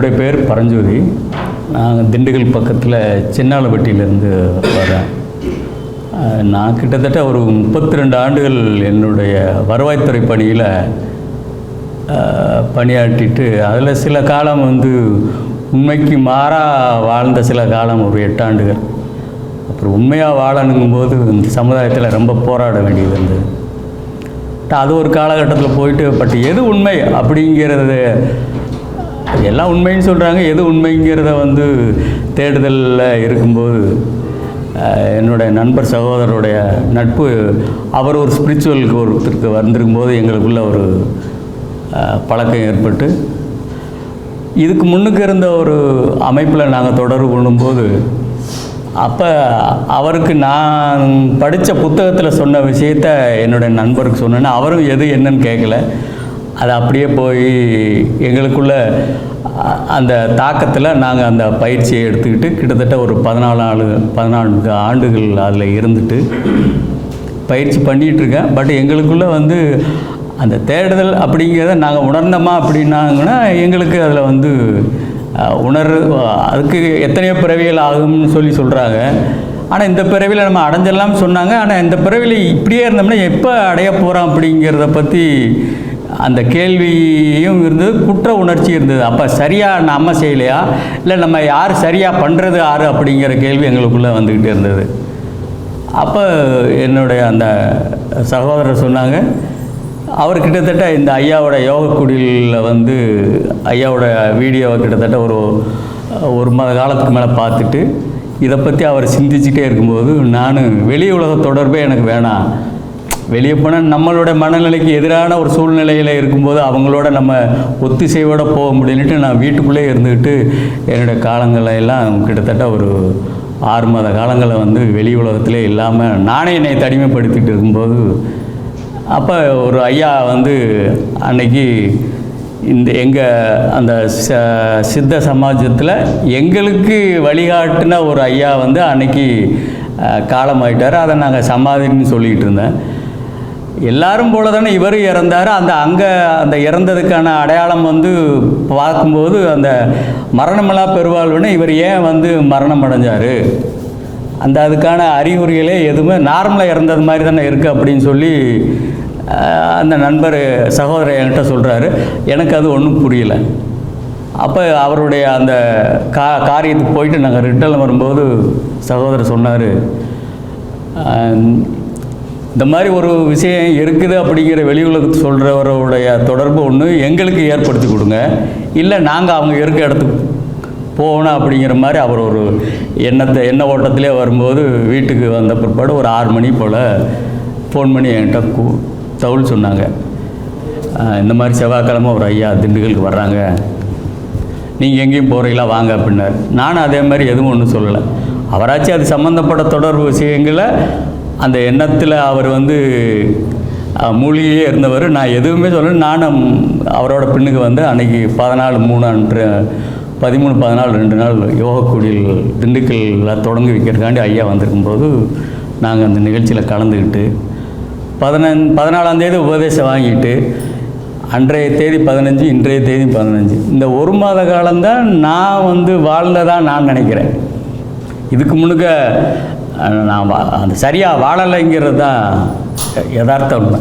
என்னுடைய பேர் பரஞ்சோதி. நான் திண்டுக்கல் பக்கத்தில் சின்னாலப்பட்டியிலேருந்து வரேன். நான் கிட்டத்தட்ட ஒரு முப்பத்தி ரெண்டு ஆண்டுகள் என்னுடைய வருவாய்த்துறை பணியில் பணியாற்றிட்டு அதில் சில காலம் வந்து உண்மைக்கு மாறாக வாழ்ந்த சில காலம் ஒரு எட்டு ஆண்டுகள். அப்புறம் உண்மையாக வாழணுங்கும்போது இந்த சமுதாயத்தில் ரொம்ப போராட வேண்டியது இருந்தது அது ஒரு காலகட்டத்தில் போயிட்டு பட் எது உண்மை அப்படிங்கிறது எல்லாம் உண்மைன்னு சொல்கிறாங்க எது உண்மைங்கிறத வந்து தேடுதலில் இருக்கும்போது என்னுடைய நண்பர் சகோதரருடைய நட்பு அவர் ஒரு ஸ்பிரிச்சுவலுக்கு ஒருத்தருக்கு வந்திருக்கும் போது எங்களுக்குள்ள ஒரு பழக்கம் ஏற்பட்டு இதுக்கு முன்னுக்கு இருந்த ஒரு அமைப்பில் நாங்கள் தொடர்பு கொள்ளும்போது அப்போ அவருக்கு நான் படித்த புத்தகத்தில் சொன்ன விஷயத்த என்னுடைய நண்பருக்கு சொன்னேன்னா அவரும் எது என்னன்னு கேட்கல அது அப்படியே போய் எங்களுக்குள்ள அந்த தாக்கத்தில் நாங்கள் அந்த பயிற்சியை எடுத்துக்கிட்டு கிட்டத்தட்ட ஒரு பதினாலு ஆளு பதினான்கு ஆண்டுகள் அதில் இருந்துட்டு பயிற்சி பண்ணிகிட்ருக்கேன். பட் எங்களுக்குள்ளே வந்து அந்த தேடுதல் அப்படிங்கிறத நாங்கள் உணர்ந்தோமா அப்படின்னாங்கன்னா எங்களுக்கு அதில் வந்து உணர் அதுக்கு எத்தனையோ பிறவிகள் ஆகும்னு சொல்லி சொல்கிறாங்க ஆனால் இந்த பிறவியில் நம்ம அடைஞ்சிடலாம்னு சொன்னாங்க. ஆனால் இந்த பிறவியில் இப்படியே இருந்தோம்னா எப்போ அடைய போகிறோம் அப்படிங்கிறத பற்றி அந்த கேள்வியும் இருந்தது குற்ற உணர்ச்சி இருந்தது. அப்போ சரியாக நம்ம செய்யலையா? இல்லை நம்ம யார் சரியாக பண்ணுறது யார் அப்படிங்கிற கேள்வி எங்களுக்குள்ளே வந்துக்கிட்டே இருந்தது. அப்போ என்னுடைய அந்த சகோதரர் சொன்னாங்க அவர் கிட்டத்தட்ட இந்த ஐயாவோட யோக குடிலில் வந்து ஐயாவோட வீடியோவை கிட்டத்தட்ட ஒரு ஒரு மாத காலத்துக்கு மேலே பார்த்துட்டு இதை பற்றி அவர் சிந்திச்சுட்டே இருக்கும்போது நான் வெளி உலக தொடர்பே எனக்கு வேணாம். வெளியே போனால் நம்மளோட மனநிலைக்கு எதிரான ஒரு சூழ்நிலையில் இருக்கும்போது அவங்களோட நம்ம ஒத்திசைவோடு போக முடியலன்ட்டு நான் வீட்டுக்குள்ளே இருந்துக்கிட்டு என்னுடைய காலங்களை எல்லாம் கிட்டத்தட்ட ஒரு ஆறு மாத காலங்களை வந்து வெளி உலகத்திலே இல்லாமல் நானே என்னை தனிமைப்படுத்திட்டு இருக்கும்போது அப்போ ஒரு ஐயா வந்து அன்னைக்கு இந்த எங்கள் அந்த ச- சித்த சமாஜத்தில் எங்களுக்கு வழிகாட்டின ஒரு ஐயா வந்து அன்னைக்கு காலமாயிட்டார். அதை நாங்கள் சமாதின்னு சொல்லிக்கிட்டு இருந்தேன். எல்லாரும் போல தானே இவரும் இறந்தார். அந்த அங்கே அந்த இறந்ததுக்கான அடையாளம் வந்து பார்க்கும்போது அந்த மரணமில்லா பெருவாழ்வுன்னு இவர் ஏன் வந்து மரணம் அடைஞ்சார்? அந்த அதுக்கான அறிகுறிகளே எதுவுமே நார்மலாக இறந்தது மாதிரி தானே இருக்குது அப்படின்னு சொல்லி அந்த நண்பர் சகோதரர் என்கிட்ட சொல்கிறாரு எனக்கு அது ஒன்றும் புரியல. அப்போ அவருடைய அந்த கா காரியத்துக்கு போயிட்டு நாங்கள் ரிட்டர்ன் வரும்போது சகோதரர் சொன்னார் இந்த மாதிரி ஒரு விஷயம் இருக்குது அப்படிங்கிற வெளி உலகத்துக்கு சொல்கிறவருடைய தொடர்பு ஒன்று எங்களுக்கு ஏற்படுத்தி கொடுங்க. இல்லை நாங்கள் அவங்க இருக்க இடத்துக்கு போகணும் அப்படிங்கிற மாதிரி அவர் ஒரு எண்ணத்தை எண்ண ஓட்டத்திலே வரும்போது வீட்டுக்கு வந்த பிற்பாடு ஒரு ஆறு மணி போல் ஃபோன் பண்ணி என்கிட்ட கூ தவுள் சொன்னாங்க. இந்த மாதிரி செவ்வாய்க்கிழமை ஒரு ஐயா திண்டுக்கலுக்கு வர்றாங்க. நீங்கள் எங்கேயும் போகிறீங்களா வாங்க அப்படின்னாரு. நானும் அதே மாதிரி எதுவும் ஒன்றும் சொல்லலை. அவராச்சும் அது சம்மந்தப்பட்ட தொடர்பு விஷயங்களை அந்த எண்ணத்தில் அவர் வந்து மூலிகையே இருந்தவர். நான் எதுவுமே சொல்ல நானும் அவரோட பின்னுக்கு வந்து அன்னைக்கு பதினாலு மூணு அன்று பதிமூணு பதினாலு ரெண்டு நாள் யோக குடியில் திண்டுக்கல்ல தொடங்கி வைக்கிறதுக்காண்டி ஐயா வந்திருக்கும்போது நாங்கள் அந்த நிகழ்ச்சியில் கலந்துக்கிட்டு பதினஞ் பதினாலாந்தேதி உபதேசம் வாங்கிட்டு அன்றைய தேதி பதினஞ்சு இன்றைய தேதி பதினஞ்சு. இந்த ஒரு மாத காலம்தான் நான் வந்து வாழ்ந்ததாக நான் நினைக்கிறேன். இதுக்கு முன்னுக்க நான் வா- அந்த சரியாக வாழலைங்கிறது தான் யதார்த்த உண்மை.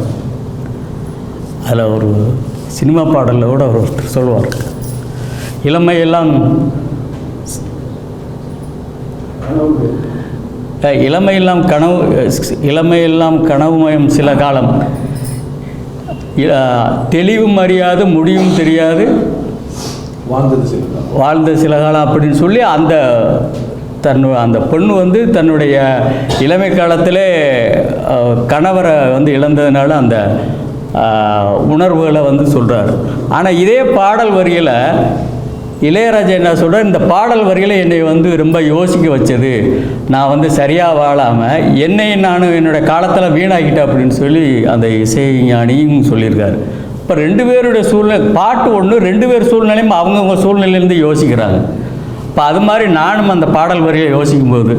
அதில் ஒரு சினிமா பாடலில் கூட ஒரு ஒருத்தர் சொல்லுவார். இளமையெல்லாம் இளமையெல்லாம் கனவு இளமையெல்லாம் கனவுமயம் சில காலம். தெளிவும் அறியாது முடிவும் தெரியாது. வாழ்ந்தது வாழ்ந்த சில காலம் அப்படின்னு சொல்லி அந்த தன் அந்த பொண்ணு வந்து தன்னுடைய இளமை காலத்திலே கணவரை வந்து இழந்ததுனால அந்த உணர்வுகளை வந்து சொல்கிறார் ஆனால் இதே பாடல் வரியில் இளையராஜா என்ன சொல்கிறார் இந்த பாடல் வரியில் என்னை வந்து ரொம்ப யோசிக்க வச்சது. நான் வந்து சரியாக வாழாமல் என்னை நான் என்னோட காலத்தில் வீணாக்கிட்டேன் அப்படின்னு சொல்லி அந்த இசைஞானியும் சொல்லியிருக்காரு. இப்போ ரெண்டு பேருடைய சூழ்நிலை பாட்டு ஒன்று ரெண்டு பேர் சூழ்நிலையும் அவங்கவுங்க சூழ்நிலையிலேருந்து யோசிக்கிறாங்க. அப்போ அது மாதிரி நானும் அந்த பாடல் வரியை யோசிக்கும்போது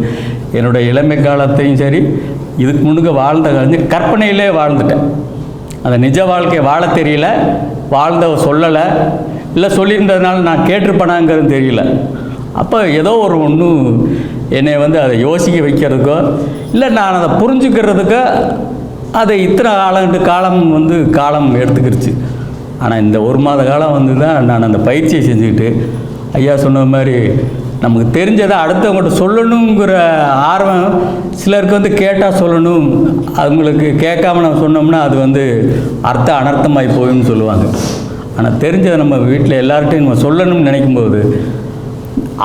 என்னுடைய இளமை காலத்தையும் சரி இதுக்கு முன்னுக்கு வாழ்ந்த கழிஞ்சு கற்பனையிலே வாழ்ந்துட்டேன். அந்த நிஜ வாழ்க்கையை வாழ தெரியல வாழ்ந்த சொல்லலை இல்லை சொல்லியிருந்ததுனால நான் கேட்டிருப்பேனாங்கிறது தெரியல. அப்போ ஏதோ ஒரு ஒன்றும் என்னை வந்து அதை யோசிக்க வைக்கிறதுக்கோ இல்லை நான் அதை புரிஞ்சுக்கிறதுக்கோ அதை இத்தனை காலம் காலம் வந்து காலம் எடுத்துக்கிருச்சு. ஆனால் இந்த ஒரு மாத காலம் வந்து தான் நான் அந்த பயிற்சியை செஞ்சுக்கிட்டு ஐயா சொன்ன மாதிரி நமக்கு தெரிஞ்சதை அடுத்தவங்கள்ட்ட சொல்லணுங்கிற ஆர்வம் சிலருக்கு வந்து கேட்டால் சொல்லணும். அவங்களுக்கு கேட்காம நம்ம சொன்னோம்னா அது வந்து அர்த்த அனர்த்தமாகி போகும்னு சொல்லுவாங்க. ஆனால் தெரிஞ்சதை நம்ம வீட்டில் எல்லார்ட்டையும் நம்ம சொல்லணும்னு நினைக்கும்போது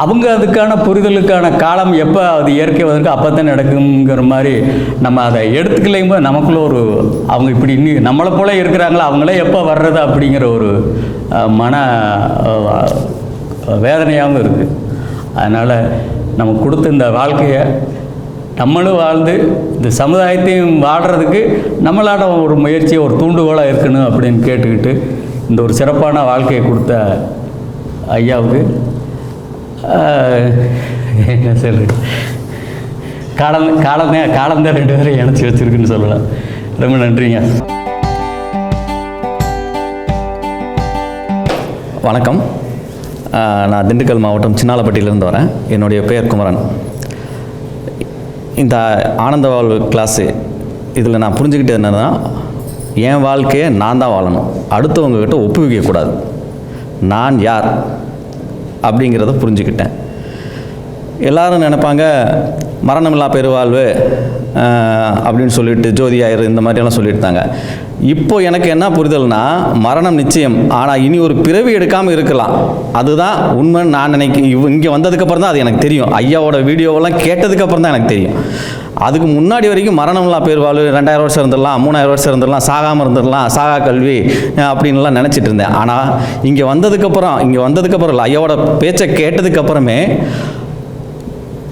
அவங்க அதுக்கான புரிதலுக்கான காலம் எப்போ அது இயற்கை வந்திருக்கு அப்போ தான் நடக்குங்கிற மாதிரி நம்ம அதை எடுத்துக்கலையும் போது நமக்குள்ள ஒரு அவங்க இப்படி இன்னும் நம்மளை போல இருக்கிறாங்களா அவங்களே எப்போ வர்றது அப்படிங்கிற ஒரு மன வேதனையாகவும் இருக்குது அதனால் நம்ம கொடுத்த இந்த வாழ்க்கையை நம்மளும் வாழ்ந்து இந்த சமுதாயத்தையும் வாழ்கிறதுக்கு நம்மளாட ஒரு முயற்சியை ஒரு தூண்டுகோலாக இருக்கணும் அப்படின்னு கேட்டுக்கிட்டு இந்த ஒரு சிறப்பான வாழ்க்கையை கொடுத்த ஐயாவுக்கு என்ன சொல்றது? காலம் காலந்தான் காலம் தான் ரெண்டு பேரும் இணைச்சி வச்சிருக்குன்னு சொல்லலாம். ரொம்ப நன்றிங்க. வணக்கம். நான் திண்டுக்கல் மாவட்டம் சின்னாலப்பட்டியிலேருந்து வரேன். என்னுடைய பெயர் குமரன். இந்த ஆனந்த வாழ்வு கிளாஸு இதில் நான் புரிஞ்சுக்கிட்டது என்னதுன்னா என் வாழ்க்கையை நான் தான் வாழணும். அடுத்தவங்கக்கிட்ட ஒப்புவிக்கக்கூடாது நான் யார் அப்படிங்கிறத புரிஞ்சுக்கிட்டேன். எல்லாரும் நினைப்பாங்க மரணமில்லா பெருவாழ்வு அப்படின்னு சொல்லிட்டு ஜோதியாயிரு இந்த மாதிரியெல்லாம் சொல்லியிருந்தாங்க இப்போ எனக்கு என்ன புரிதல்னா மரணம் நிச்சயம். ஆனால் இனி ஒரு பிறவி எடுக்காமல் இருக்கலாம். அதுதான் உண்மைன்னு நான் நினைக்க இவ் இங்கே வந்ததுக்கப்புறம் தான் அது எனக்கு தெரியும். ஐயாவோட வீடியோவெல்லாம் கேட்டதுக்கப்புறம் தான் எனக்கு தெரியும். அதுக்கு முன்னாடி வரைக்கும் மரணமில்லா பெருவாழ்வு ரெண்டாயிரம் வருஷம் இருந்துடலாம் மூணாயிரம் வருஷம் இருந்துடலாம் சாகாமல் இருந்துடலாம் சாகா கல்வி அப்படின்லாம் நினச்சிட்டு இருந்தேன். ஆனால் இங்கே வந்ததுக்கப்புறம் இங்கே வந்ததுக்கப்புறம் இல்லை ஐயாவோட பேச்சை கேட்டதுக்கப்புறமே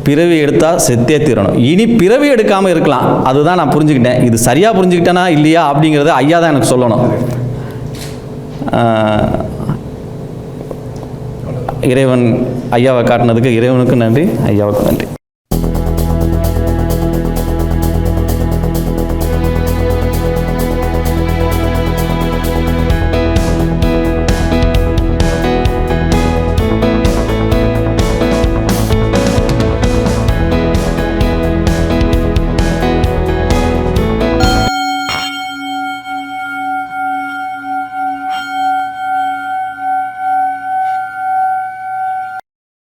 பிறவி எடுத்தால் செத்தே தீரணும். இனி பிறவி எடுக்காமல் இருக்கலாம். அதுதான் நான் புரிஞ்சுக்கிட்டேன். இது சரியாக புரிஞ்சுக்கிட்டேனா இல்லையா அப்படிங்கிறத ஐயா தான் எனக்கு சொல்லணும். இறைவன் ஐயாவை காட்டினதுக்கு இறைவனுக்கும் நன்றி ஐயாவுக்கும் நன்றி.